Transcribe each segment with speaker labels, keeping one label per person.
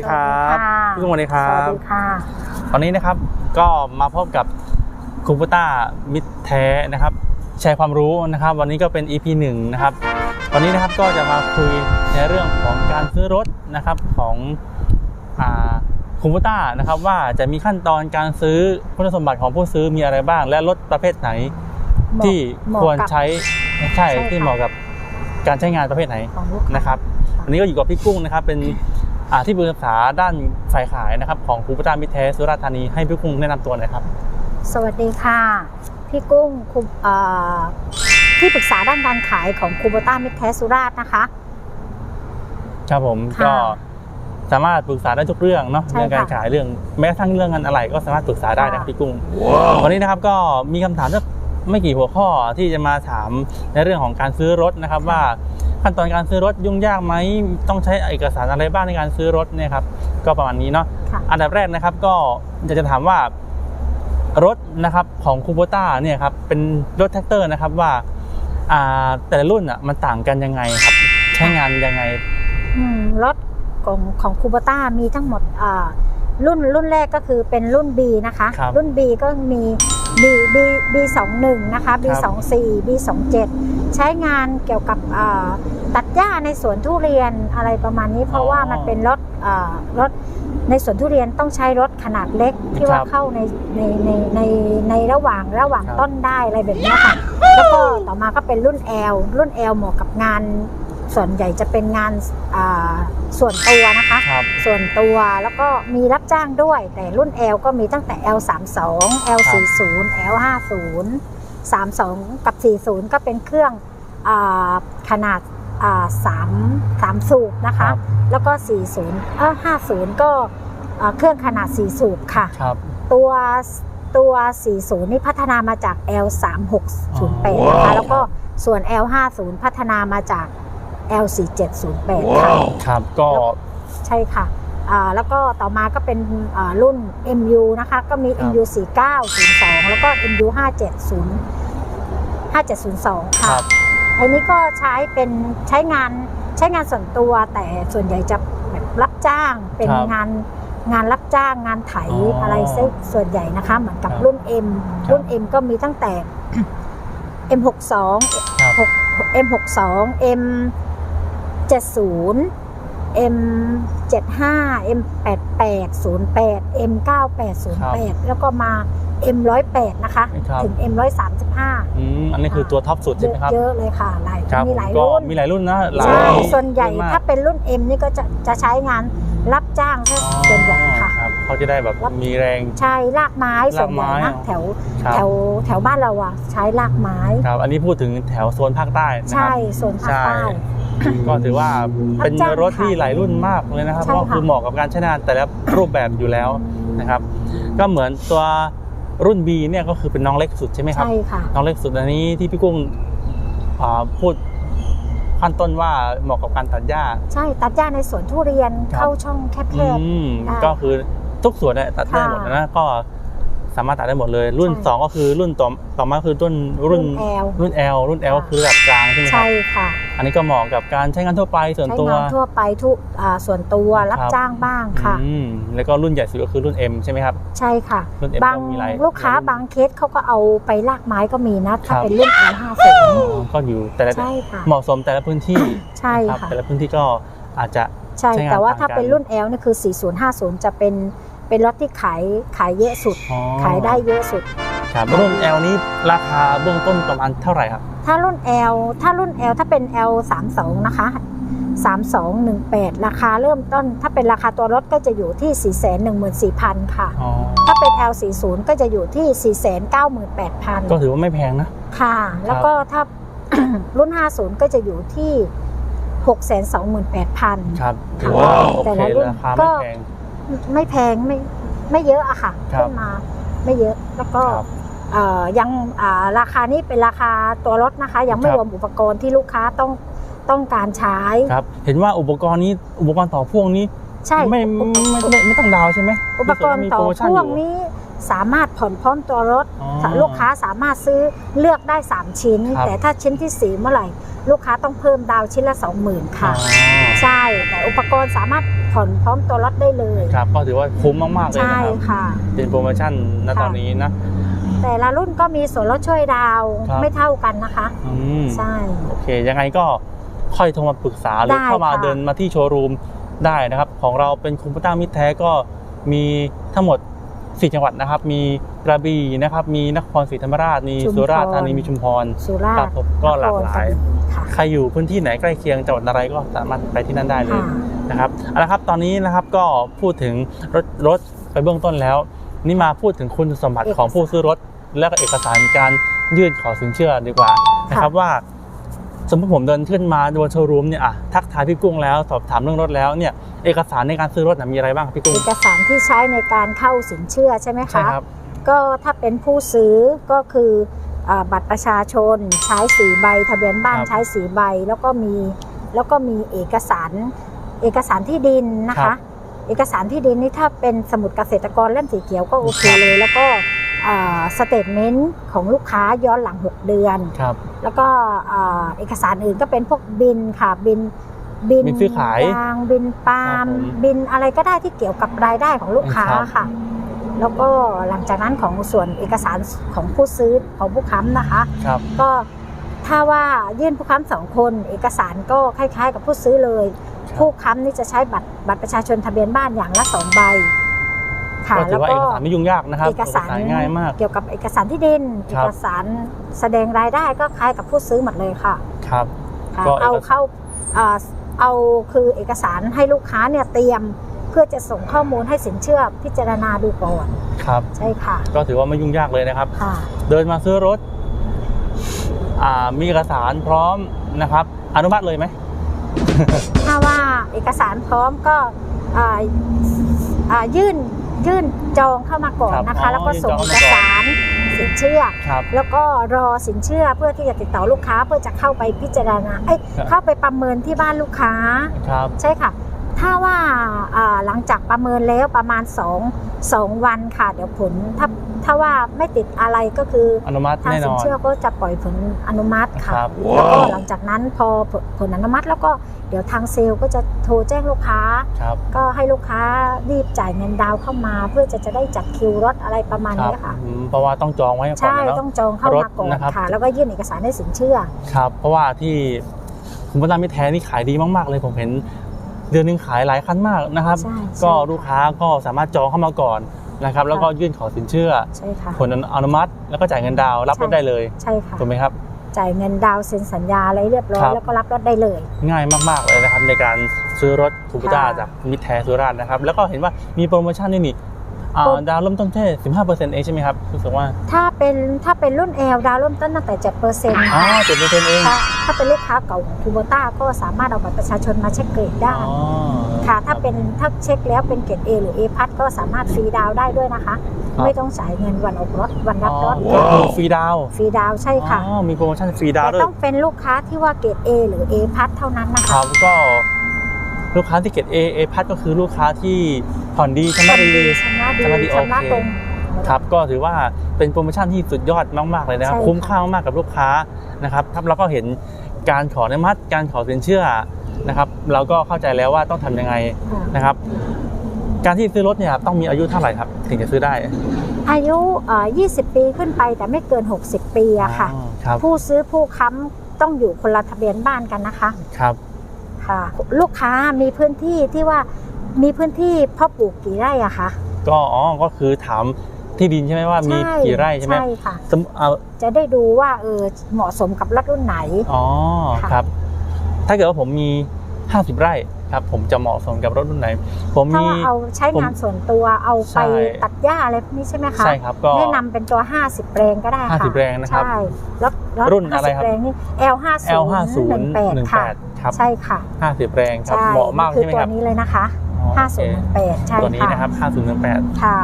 Speaker 1: ดีครับ
Speaker 2: สวัสดีค่ะ
Speaker 1: พี่กุ้งสวัสดีครับ
Speaker 2: สวัสดีค่ะ
Speaker 1: วันนี้นะครับก็มาพบกับคูปต้ามิตรแท้นะครับแชร์ความรู้นะครับ วันนี้ก็เป็น EP หนึ่งนะครับวันนี้นะครับก็จะมาคุยในเรื่องของการซื้อรถนะครับของคูปต้านะครับว่าจะมีขั้นตอนการซื้อคุณสมบัติของผู้ซื้อมีอะไรบ้าง และรถประเภทไหนที่
Speaker 2: เหมาะ
Speaker 1: ควร
Speaker 2: กับ
Speaker 1: ใช้ใช่
Speaker 2: ใช่
Speaker 1: ที่
Speaker 2: ค่ะ
Speaker 1: เหมาะกับการใช้งานประเภทไหน
Speaker 2: ของลูกค้า
Speaker 1: นะครับวันนี้ก็อยู่กับพี่กุ้งนะครับเป็นอ่า ที่ปรึกษาด้านฝ่ายขายนะครับของคูปต้ามิตรแท้สุราษฎร์ธานีให้พี่กุ้งแนะนำตัวหน่อยครับ
Speaker 2: สวัสดีค่ะ พี่กุ้งคุเอ่อที่ปรึกษาด้านการขายของคูโบต้ามิตรแท้สุราษฎร์นะคะ
Speaker 1: ครับผม
Speaker 2: ค่ะ
Speaker 1: ก็สามารถปรึกษาได้ทุกเรื่องเนาะ
Speaker 2: ใช่
Speaker 1: เรื่องการ
Speaker 2: ค่ะ
Speaker 1: ขายเรื่องแม้กระทั่งเรื่องงานอะไรก็สามารถปรึกษาได้นะครับ
Speaker 2: ค่ะ
Speaker 1: พี่กุ้งวันนี้นะครับก็มีคำถามสักไม่กี่หัวข้อที่จะมาถามในเรื่องของการซื้อรถนะครับว่า ขั้นตอนการซื้อรถยุ่งยากไหมต้องใช้เอกสารอะไรบ้างในการซื้อรถเนี่ยครับก็ประมาณนี้เนาะ
Speaker 2: ค่ะ
Speaker 1: อันดับแรกนะครับก็อยากจะถามว่ารถนะครับของคูโบต้าเนี่ยครับเป็นรถแท็กเตอร์นะครับว่าอ่าแต่ละรุ่นอะมันต่างกันยังไงครับใช้งานยังไง
Speaker 2: อืมรถของของคูโบต้ามีทั้งหมดอ่ารุ่นรุ่นแรกก็คือเป็นรุ่น B นะคะ
Speaker 1: ครับ
Speaker 2: รุ่น B ก็มี B B B 2 1นะคะ B 2 4 B 2 7ใช้งานเกี่ยวกับอ่าตัดหญ้าในสวนทุเรียนอะไรประมาณนี้ เพราะว่ามันเป็นรถอ่ารถในสวนทุเรียนต้องใช้รถขนาดเล็กที่ว่าเข้าในในในในในระหว่างระหว่างต้นได้อะไรแบบเนี้ยค่ะ แล้วก็ต่อมาก็เป็นรุ่น L รุ่น L เหมาะกับงาน ส่วนใหญ่จะเป็นงานอ่าส่วนตัวนะคะ
Speaker 1: ครับ
Speaker 2: ส่วนตัวแล้วก็มีรับจ้างด้วย แต่รุ่น L ก็มีตั้งแต่ L 3 2 L 4 0 L 5 0 3 2 กับ 40 ก็เป็นเครื่องอาขนาดอ่า3 3สูบนะ
Speaker 1: ครั
Speaker 2: คะ
Speaker 1: บ
Speaker 2: แล้วก็ 40เออ50 ก็อ่าเครื่องขนาด 4 สูบค่ะ
Speaker 1: ครับ
Speaker 2: ตัวตัว 40 นี่พัฒนามาจาก L 3 6 0 8 นะคะแล้วก็ส่วน L 5 0 พัฒนามาจาก L 4 7 0 8 ค่ะ
Speaker 1: ครับก็
Speaker 2: ใช่ค่ะอ่าแล้วก็ต่อมาก็เป็นอ่ารุ่น MU นะคะ ก็มี
Speaker 1: ครับ
Speaker 2: MU 4902 แล้วก็ MU 570 5702
Speaker 1: ค
Speaker 2: ค่ะ
Speaker 1: รับ
Speaker 2: อันนี้ก็ใช้เป็นใช้งานใช้งานส่วนตัวแต่ส่วนใหญ่จะแบบรับจ้างเป็น
Speaker 1: ครับ
Speaker 2: งานงานรับจ้างงานไถ
Speaker 1: อ๋ออ
Speaker 2: อะไรซะส่วนใหญ่นะคะ เหมือนกับ
Speaker 1: ครับ
Speaker 2: รุ่น M
Speaker 1: ครับ
Speaker 2: รุ่น M ก็มีตั้งแต่ M62
Speaker 1: ครับ
Speaker 2: 6 M62 M70 M75 M8808 M9808 แล้วก็มา M108 นะคะ
Speaker 1: ครับ
Speaker 2: ถึง M135
Speaker 1: อืมอันนี้คือตัวท็อปสุดใช่ไหมครับ
Speaker 2: เยอะเลยค่ะหลาย
Speaker 1: ครับ
Speaker 2: มีหลาย
Speaker 1: ก็
Speaker 2: รุ่น
Speaker 1: มีหลายรุ่นนะหลาย
Speaker 2: ใช่ส่วนใหญ่
Speaker 1: รุ่มก
Speaker 2: ถ้าเป็นรุ่น M นี่ก็จะจะใช้งานรับจ้างซะ
Speaker 1: อ๋อ
Speaker 2: ส่วนใหญ่ค่ะ
Speaker 1: ครับเขาจะได้แบบ
Speaker 2: รับ
Speaker 1: มีแรง
Speaker 2: ใช่ลากไม้ส่วนใหญ่
Speaker 1: ลากไม้
Speaker 2: นะ
Speaker 1: อ๋อ
Speaker 2: แถว
Speaker 1: ครับ
Speaker 2: แถวแถวบ้านเราอะใช้ลากไม้
Speaker 1: ครับ อันนี้พูดถึงแถวโซนภาคใต้นะค
Speaker 2: ใช่
Speaker 1: รับ
Speaker 2: ส่วนภาคใต้
Speaker 1: ก็ถือว่าเป็น
Speaker 2: รับจ้าง
Speaker 1: รถที่
Speaker 2: ขาย
Speaker 1: หลายรุ่นมากเลยนะครับ
Speaker 2: ใช่
Speaker 1: เพราะ
Speaker 2: ค่ะ
Speaker 1: คือเหมาะกับการใช้งานแต่ละรูปแบบอยู่แล้วนะครับ ก็เหมือนตัวรุ่น B เนี่ยก็คือเป็นน้องเล็กสุดใช่ไหมครับ
Speaker 2: ใช่ค่ะ
Speaker 1: น้องเล็กสุดอันนี้ที่พี่กุ้งอ่าพูดขั้นต้นว่าเหมาะกับการตัดหญ้า
Speaker 2: ใช่ตัดหญ้าในสวนทุเรียน
Speaker 1: ครับ
Speaker 2: เข้าช่องแค
Speaker 1: อื
Speaker 2: บ
Speaker 1: ม
Speaker 2: ได้
Speaker 1: ก็คือทุกส่วนเนี่ยตัดได้
Speaker 2: ค่ะ
Speaker 1: หมดนะก็ สามารถตัดได้หมดเลย รุ่น
Speaker 2: ใช่
Speaker 1: สองก็คือรุ่นต่อต่อมาคือรุ่น
Speaker 2: ๆ
Speaker 1: รุ่น
Speaker 2: แอล
Speaker 1: รุ่น L รุ่น L
Speaker 2: ค่ะ
Speaker 1: คือระดับกลางใช่ไหมครับ
Speaker 2: ใช่ค่ะ
Speaker 1: อันนี้ก็เหมาะกับการใช้งานทั่วไปส่วน
Speaker 2: ใช้
Speaker 1: ตัว
Speaker 2: งานทั่วไปทุกอ่าส่วนตัวรับ
Speaker 1: ครับ
Speaker 2: จ้างบ้างค่ะ
Speaker 1: อืมแล้วก็รุ่นใหญ่สุดก็คือรุ่น M ใช่ไหมครับ
Speaker 2: ใช่ค่ะ
Speaker 1: รุ่น M
Speaker 2: บาง
Speaker 1: ก็มีหลาย
Speaker 2: ลูกค้า
Speaker 1: หลยรุ่น
Speaker 2: บางเคสเขาก็เอาไปลากไม้ก็มีนะถ้า
Speaker 1: ครับ
Speaker 2: เป็นรุ่น L50
Speaker 1: อ๋อก็อยู่แต่ละ
Speaker 2: ใช่ค่ะ
Speaker 1: เหมาะสมแต่ละพื้นที่
Speaker 2: ใช่
Speaker 1: นะครับ
Speaker 2: ค่ะ
Speaker 1: แต่ละพื้นที่ก็อาจจะ
Speaker 2: ใช่
Speaker 1: ใช้งาน
Speaker 2: แต่ว่า
Speaker 1: ต่าง
Speaker 2: ถ้า
Speaker 1: กัน
Speaker 2: เป็นรุ่น L นี่คือ 4050 จะเป็น เป็นรถที่ขายขายเยอะสุด
Speaker 1: อ๋อ
Speaker 2: ขายได้เยอะสุด
Speaker 1: ครับรุ่น L นี้ราคาเบื้องต้นประมาณเท่าไหร่ครับ
Speaker 2: ถ้ารุ่น L ถ้ารุ่น L ถ้าเป็น L 3 2นะคะ3218 ราคาเริ่มต้น ถ้าเป็นราคาตัวรถก็จะอยู่ที่ 414,000 ค่ะ
Speaker 1: อ๋อ
Speaker 2: ถ้าเป็น L 4 0ก็จะอยู่ที่498,000
Speaker 1: ก็ถือว่าไม่แพงนะ
Speaker 2: ค่ะ แล้วก็ถ้า รุ่น 50 ก็จะอยู่ที่ 628,000
Speaker 1: ครับถือว่าโอ
Speaker 2: แต่
Speaker 1: เค
Speaker 2: ละรุ่น
Speaker 1: ราคา
Speaker 2: ก็
Speaker 1: ไม่แพง
Speaker 2: ไม่แพงไม่ไม่เยอะอะค่ะ
Speaker 1: ครับ
Speaker 2: ขึ้นมาไม่เยอะแล้วก็
Speaker 1: ครับ
Speaker 2: เอ่อยังอ่าราคานี้เป็นราคาตัวรถนะคะ ยังไม่
Speaker 1: ครับ
Speaker 2: รวมอุปกรณ์ที่ลูกค้าต้องต้องการใช้
Speaker 1: ครับ เห็นว่าอุปกรณ์นี้อุปกรณ์ต่อพ่วงนี้
Speaker 2: ใช่
Speaker 1: ไม่ไม่ไม่ไม่ไม่ต้องดาวน์ใช่ไหม
Speaker 2: อุปกรณ์ต่อ
Speaker 1: มีโปโมชั่น
Speaker 2: พ่ว
Speaker 1: องยู่
Speaker 2: นี้สามารถผ่อนพร้อมตัวรถ
Speaker 1: อ๋อ
Speaker 2: ลูกค้าสามารถซื้อเลือกได้ 3 ชิ้น
Speaker 1: ครับ
Speaker 2: แต่ถ้าชิ้นทีสี่4 เมื่อไหร่ ลูกค้าต้องเพิ่มดาวน์ชิ้นละ 20,000 ค่ะ
Speaker 1: อ๋อ
Speaker 2: ใช่แต่อุปกรณ์สามารถผ่อนพร้อมตัวรถได้เลย
Speaker 1: ครับก็ถือว่าคุ้มมาก ๆ เลย
Speaker 2: ใช่
Speaker 1: นะครับ
Speaker 2: ค่ะ
Speaker 1: เป็นโปรโมชั่นณ
Speaker 2: ค่ะ
Speaker 1: ตอนนี้นะ
Speaker 2: แต่ละรุ่นก็มีส่วนลดช่วยดาวน์
Speaker 1: ครับ
Speaker 2: ไม่เท่ากันนะคะ
Speaker 1: อืม
Speaker 2: ใช่
Speaker 1: โอเค ยังไงก็ค่อยโทรมาปรึกษาหรือ
Speaker 2: ได้
Speaker 1: เข้ามา
Speaker 2: ค่ะ
Speaker 1: เดินมาที่โชว์รูมได้นะครับ ของเราเป็นคอมพิวเตอร์มิตรแท้ก็มีทั้งหมด 4 จังหวัดนะครับ มีกระบี่นะครับ มีนครศรีธรรมราช มีสุราษฎร์ธานี มีชุมพร
Speaker 2: สุรา
Speaker 1: ครั
Speaker 2: ษ
Speaker 1: บ
Speaker 2: ฎร์
Speaker 1: ผมก็หลากหลาย
Speaker 2: นครปฐมค่ะ
Speaker 1: ใครอยู่พื้นที่ไหนใกล้เคียงจังหวัดอะไรก็สามารถไปที่นั่นได้เลย
Speaker 2: ค่ะ
Speaker 1: นะครับเอาละครับตอนนี้นะครับก็พูดถึงรถรถไปเบื้องต้นแล้ว นี่มาพูดถึงคุณสมบัติ
Speaker 2: เอกสาร
Speaker 1: ของผู้ซื้อรถ และก็เอกสารการยื่นขอสินเชื่อดีกว่านะครับว่า สมมติผมเดินขึ้นมาบนโชว์รูมเนี่ยอะทักทายพี่กุ้งแล้วสอบถามเรื่องรถแล้วเนี่ยเอกสารในการซื้อรถน่ะมีอะไรบ้างครับพี่กุ้ง
Speaker 2: เอกสารที่ใช้ในการเข้าสินเชื่อใช่ไหม
Speaker 1: ใช่
Speaker 2: คะ
Speaker 1: ครับ
Speaker 2: ก็ถ้าเป็นผู้ซื้อก็คืออ่าบัตรประชาชนใช้สีใบ ทะเบียนบ้าน
Speaker 1: ครับ
Speaker 2: ใช้สีใบแล้วก็มีแล้วก็มีเอกสาร เอกสารที่ดินนะ
Speaker 1: ครั
Speaker 2: คะ
Speaker 1: บ
Speaker 2: เอกสารที่ดินนี่ถ้าเป็นสมุดเกษตรกรเล่มสีเขียวก็โอเค
Speaker 1: ครับ
Speaker 2: เลยแล้วก็ สเตทเมนต์ของลูกค้าย้อนหลัง 6 เดือน
Speaker 1: ครับ
Speaker 2: แล้วก็อ่าเอกสารอื่นก็เป็นพวกบินค่ะบินบิ
Speaker 1: บิลซื้อขาย
Speaker 2: ยางบินปาล์ม
Speaker 1: ครับผม
Speaker 2: บินอะไรก็ได้ที่เกี่ยวกับรายได้ของลูกค้า
Speaker 1: ครับ
Speaker 2: ค่ะ แล้วก็หลังจากนั้นของส่วนเอกสารของผู้ซื้อของผู้ค้ำนะคะ
Speaker 1: ครับ
Speaker 2: ก็ถ้าว่ายื่นผู้ค้ำสองคน เอกสารก็คล้าย ๆ กับผู้ซื้อเลย
Speaker 1: ครับ
Speaker 2: ผู้ค้ำนี่จะใช้บัตรบัตรประชาชนทะเบียนบ้านอย่างละสองใบ ค่ะ
Speaker 1: ก็ถื
Speaker 2: แล้
Speaker 1: อ
Speaker 2: ว
Speaker 1: ว่าเอ
Speaker 2: ก็
Speaker 1: กสารไม่ยุ่งยากนะครับ
Speaker 2: เอกสาร
Speaker 1: ง่ายมาก
Speaker 2: เกี่ยวกับเอกสารที่ดิน
Speaker 1: ค
Speaker 2: เอ
Speaker 1: รับ
Speaker 2: กสารแสดงรายได้ก็คล้ายกับผู้ซื้อหมดเลยค่ะ
Speaker 1: ครับ
Speaker 2: ค่ะ
Speaker 1: ก็
Speaker 2: เอา
Speaker 1: เอกสาร
Speaker 2: เข้าเอ่อเอาคือเอกสารให้ลูกค้าเนี่ยเตรียมเพื่อจะส่งข้อมูลให้สินเชื่อพิจารณาดูก่อน
Speaker 1: ครับ
Speaker 2: ใช่ค่ะ
Speaker 1: ก็ถือว่าไม่ยุ่งยากเลยนะครับ
Speaker 2: ค่ะ
Speaker 1: เดินมาซื้อรถอ่ามีเอกสารพร้อมนะครับ อนุมัติเลยไหม
Speaker 2: ถ้าว่าเอกสารพร้อมก็อ่าอ่ายื่น ยื่นจองเข้ามาก่อนนะ
Speaker 1: ครั
Speaker 2: คะ
Speaker 1: บ
Speaker 2: แล้วก็
Speaker 1: อ๋อ
Speaker 2: ส่ง
Speaker 1: ยื่
Speaker 2: เอน
Speaker 1: จ
Speaker 2: ก
Speaker 1: องเข้ามาก่อน
Speaker 2: สารสินเชื่อ
Speaker 1: ครับ
Speaker 2: แล้วก็รอสินเชื่อเพื่อที่จะติดต่อลูกค้าเพื่อจะเข้าไปพิจารณาเอ้ย
Speaker 1: ครับ
Speaker 2: เข้าไปประเมินที่บ้านลูกค้า
Speaker 1: ครับ
Speaker 2: ใช่ค่ะ ถ้าว่าอ่าหลังจากประเมินแล้วประมาณ2 2วันค่ะ เดี๋ยวผลถ้าถ้าว่าไม่ติดอะไรก็คือ
Speaker 1: อนุมัติ
Speaker 2: ทาง
Speaker 1: แน่น
Speaker 2: สิน
Speaker 1: อน
Speaker 2: เชื่อก็จะปล่อยผลอนุมัติค่ะ
Speaker 1: ครับ
Speaker 2: แล้วก็หลังจากนั้นพอผลผลอนุมัติแล้วก็เดี๋ยวทางเซลล์ก็จะโทรแจ้งลูกค้า
Speaker 1: ครับ
Speaker 2: ก็ให้ลูกค้ารีบจ่ายเงินดาวน์เข้ามา เพื่อจะจะได้จัดคิวรถอะไรประมาณ
Speaker 1: ครับ
Speaker 2: นี้ค่ะ
Speaker 1: อืมเพราะว่าต้องจองไว้ก่อน
Speaker 2: ใช่
Speaker 1: นะเนาะ
Speaker 2: ต้องจองเข้าร
Speaker 1: ถ
Speaker 2: มาก่อน
Speaker 1: นะครับ
Speaker 2: ค่ะ แล้วก็ยื่นเอกสารให้สินเชื่อ
Speaker 1: ครับเพราะว่าที่คุณพัฒนามิตรแท้นี่ขายดีมากๆเลยผมเห็น เดือนหนึงขายหลายคันมากนะครับ
Speaker 2: ใช่
Speaker 1: ก็
Speaker 2: ใช่
Speaker 1: ลูกค้าก็สามารถจองเข้ามาก่อนนะครับ แล้วก็ยื่นขอสินเชื่อ
Speaker 2: ใช่ค่ะ
Speaker 1: ผลอนุมัติ แล้วก็จ่ายเงินดาวน์รับรถได้เลย
Speaker 2: ใช่ค่ะ
Speaker 1: ถูกไหมครับ
Speaker 2: จ่ายเงินดาวน์เซ็นสัญญาอะไรเรียบร้อ
Speaker 1: ครั
Speaker 2: ย
Speaker 1: บ
Speaker 2: แล้วก็รับรถได้เลย
Speaker 1: ง่ายมากๆเลยนะครับในการซื้อรถคูปต้า
Speaker 2: ค่ะ
Speaker 1: จากมิตรแท้สุราษฎร์นะครับ แล้วก็เห็นว่ามีโปรโมชั่นนี่นี่อ่า
Speaker 2: โปร
Speaker 1: ดาวน์เริ่มต้นแค่15%เองใช่ไหมครับรู้สึกว่า
Speaker 2: ถ้าเป็นถ้าเป็นรุ่น L ดาวน์เริ่มต้นตั้งแต่7เปอร์เซ็นต์
Speaker 1: อ๋อเจ็ดเปอร์เซ็นต์เอง
Speaker 2: ถ้าถ้าเป็นลูกค้าเก่าของคูโบต้าก็สามารถเอาบัตรประชาชนมาเช็คเกรดได้
Speaker 1: อ๋อ
Speaker 2: ค่ะถ้าเป็นถ้าเช็คแล้วเป็นเกรด A หรือ A พัดก็สามารถฟรีดาวน์ได้ด้วยนะคะ ไม่ต้องจ่ายเงินวันออกรถวันรับรถ
Speaker 1: อ๋อก็คือฟรีดาวน์
Speaker 2: ฟรีดาวน์ใช่ค่ะ
Speaker 1: อ๋อมีโปรโมชั่นฟรีดาว
Speaker 2: แต่
Speaker 1: น์ด้วย
Speaker 2: ต้องเป็นลูกค้าที่ว่าเกรด A หรือ A พัดเท่านั้นนะ
Speaker 1: ค
Speaker 2: คะ
Speaker 1: รับก็ลูกค้าที่เกรด A A พัดก็คือลูกค้าที่ผ่อนดีชำระดี
Speaker 2: ชำระดี
Speaker 1: ชำระดี
Speaker 2: ชำระ
Speaker 1: โอเค
Speaker 2: ตรง
Speaker 1: ครับก็ถือว่าเป็นโปรโมชั่นที่สุดยอดมากๆเลยนะครับ
Speaker 2: ใช่ค่ะ
Speaker 1: คุ้มค่ามากๆกับลูกค้านะครับครับเราก็เห็นการขออนุมัติการขอสินเชื่อนะครับ เราก็เข้าใจแล้วว่าต้องทำยังไง
Speaker 2: ค่ะ
Speaker 1: นะครับ การที่ซื้อรถเนี่ยต้องมีอายุเท่าไหร่ครับถึงจะซื้อได้
Speaker 2: อายุเอ่อ20 ปีขึ้นไปแต่ไม่เกิน 60 ปีอะค่ะ
Speaker 1: อ๋อครับ
Speaker 2: ผู้ซื้อผู้ค้ำต้องอยู่คนละทะเบียนบ้านกันนะคะ
Speaker 1: ครับ
Speaker 2: ค่ะ ลูกค้ามีพื้นที่ที่ว่ามีพื้นที่เพ่อปลูกกี่ไร่อะคะ
Speaker 1: ก็อ๋อก็คือถามที่ดินใช่ไหมว่ามีกี่ไร่ใช่ไหม
Speaker 2: ใช่ค่ะ
Speaker 1: สมเอา
Speaker 2: จะได้ดูว่าเออเหมาะสมกับรถรุ่นไหน
Speaker 1: อ๋อ
Speaker 2: ค่ะ
Speaker 1: ครับ ถ้าเกิดว่าผมมี 50 ไร่ครับ ผมจะเหมาะสมกับรถรุ่นไหน ผม
Speaker 2: ถ้า
Speaker 1: มี
Speaker 2: ว่าเอาใช้งานส่วนตัวเอาไป
Speaker 1: ใช่
Speaker 2: ตัดหญ้าอะไรพวกนี้ใช่ไหมคะ
Speaker 1: ใช่ครับก็
Speaker 2: แนะนำเป็นตัว 50 แปลงก็ได้ค่ะ
Speaker 1: 50แรงนะครับ
Speaker 2: ใช่แล้วแล้ว
Speaker 1: รุ่นอะไรครับ
Speaker 2: 50แปลงนี่ L 5
Speaker 1: L
Speaker 2: 0
Speaker 1: 5 0 1
Speaker 2: 1ค่ะ
Speaker 1: 8ครับ
Speaker 2: ใช่ค่ะ
Speaker 1: 50แรงครับ
Speaker 2: ใช่
Speaker 1: เหมาะมาก
Speaker 2: คื
Speaker 1: ใช่ไหม
Speaker 2: ตัว
Speaker 1: ครับ
Speaker 2: นี้เลยนะคะ
Speaker 1: อ๋อโอเค
Speaker 2: 5018 ใช่
Speaker 1: ตัวนี้
Speaker 2: ค่ะ
Speaker 1: นะครับ 5018
Speaker 2: ค่ะ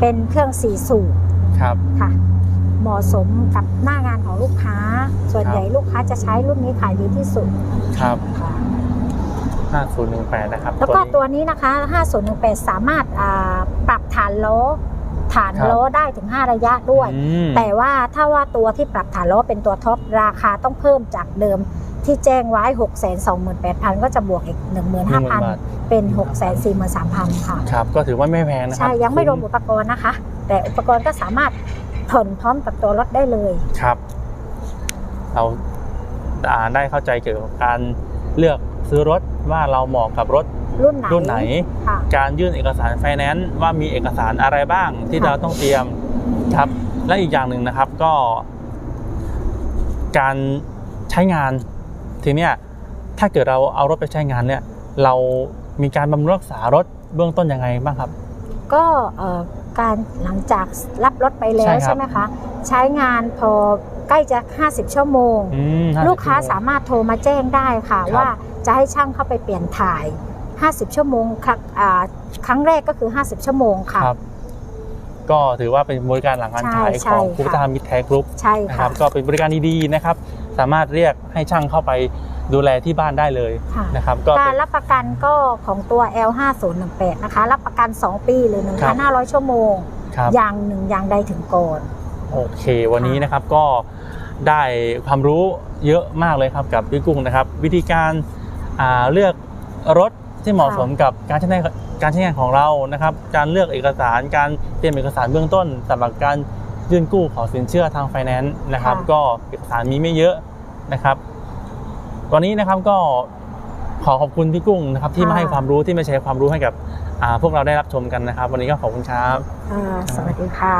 Speaker 2: เป็นเครื่องสี่สูบ
Speaker 1: ครับ
Speaker 2: ค่ะ เหมาะสมกับหน้างานของลูกค้า ส่วน
Speaker 1: ครับ
Speaker 2: ใหญ่ลูกค้าจะใช้รุ่นนี้ขายดีที่สุด
Speaker 1: ครับ
Speaker 2: ค่ะ
Speaker 1: 5018 นะครับ
Speaker 2: แล้วก็ตัวนี้นะคะ 5018 สามารถอ่าปรับฐานล้อฐานล้อได้ถึง 5 ระยะด้วย
Speaker 1: อืม
Speaker 2: แต่ว่าถ้าว่าตัวที่ปรับฐานล้อเป็นตัวท็อปราคาต้องเพิ่มจากเดิม ที่แจ้งไว้ 6 2 8 0 0 0 ก็จะบวกอีก 15,000 เป็น 6 4 3 0 0 0 ค่ะ
Speaker 1: ครับ ก็ถือว่าไม่แพงนะครั
Speaker 2: ใช่ ยังไม่รวม
Speaker 1: คุ้
Speaker 2: อุปกรณ์นะคะ แต่อุปกรณ์ก็สามารถผ่อนพร้อมกับตัวรถได้เลย
Speaker 1: ครับ เราอ่าได้เข้าใจเกี่ยวกับการเลือกซื้อรถว่าเราเหมาะกับรถ
Speaker 2: รุ่นไหน
Speaker 1: รุ่นไหน
Speaker 2: ค่ะ
Speaker 1: การยื่นเอกสารไฟแนนซ์ว่ามีเอกสารอะไรบ้างที่
Speaker 2: ค่ะ
Speaker 1: เราต้องเตรียมครับ และอีกอย่างหนึ่งนะครับก็ การใช้งาน ทีเนี้ยถ้าเกิดเราเอารถไปใช้งานเนี่ย เรามีการบำรุงรักษารถเบื้องต้นยังไงบ้างครับ
Speaker 2: ก็เอ่อการหลังจากรับรถไปแล้
Speaker 1: ใช่
Speaker 2: ว
Speaker 1: ครับ
Speaker 2: ใช่ไหมคะใช้งานพอใกล้จะ 50 ชั่วโมง
Speaker 1: อืม50
Speaker 2: ลูกค้า
Speaker 1: ชั่วโมง
Speaker 2: สามารถโทรมาแจ้งได้ค่ะ
Speaker 1: ครับ
Speaker 2: ว่าจะให้ช่างเข้าไปเปลี่ยนถ่าย 50 ชั่วโมงครั้งอ่าครั้งแรกก็คือ 50 ชั่วโมงค่ะ
Speaker 1: ครับก็ถือว่าเป็นบริการหลังการ
Speaker 2: ใช่
Speaker 1: ขาย
Speaker 2: ใช่
Speaker 1: ของ
Speaker 2: ค่ะ
Speaker 1: คูปตามิตรแท้กรุ๊ป
Speaker 2: ใช่
Speaker 1: นะค
Speaker 2: ค่ะ
Speaker 1: รับก็เป็นบริการดีๆนะครับ สามารถเรียกให้ช่างเข้าไปดูแลที่บ้านได้เลย
Speaker 2: ค่ะ
Speaker 1: นะครับก็
Speaker 2: กา
Speaker 1: เป็
Speaker 2: ร
Speaker 1: น
Speaker 2: รับประกันก็ของตัว L5018 นะคะ รับประกัน 2 ปีหรือ
Speaker 1: ครับ
Speaker 2: 1,500 ชั่วโมง
Speaker 1: ครับ
Speaker 2: อย่างหนึ่งอย่างใดถึงก่อน
Speaker 1: โอเควันนี้นะครับก็ได้ความรู้เยอะมากเลยครับกับพี่กุ้งนะครับ วิธีการอ่าเลือกรถที่เหมาะสมกับการใช้งานการใช้งานของเรานะครับ การเลือกเอกสารการเตรียมเอกสารเบื้องต้นสำหรับการ ยื่นกู้ขอสินเชื่อทางไฟแนนซ์นะครับ
Speaker 2: ค่ะ
Speaker 1: ก็เอกสารมีไม่เยอะนะครับวันนี้นะครับก็ขอขอบคุณพี่กุ้งนะครับ ที่มาให้ความรู้ที่มาแชร์ความรู้ให้กับอ่าพวกเราได้รับชมกันนะครับ วันนี้ก็ขอบคุณครับ
Speaker 2: อ่าสวัสดีค่ะ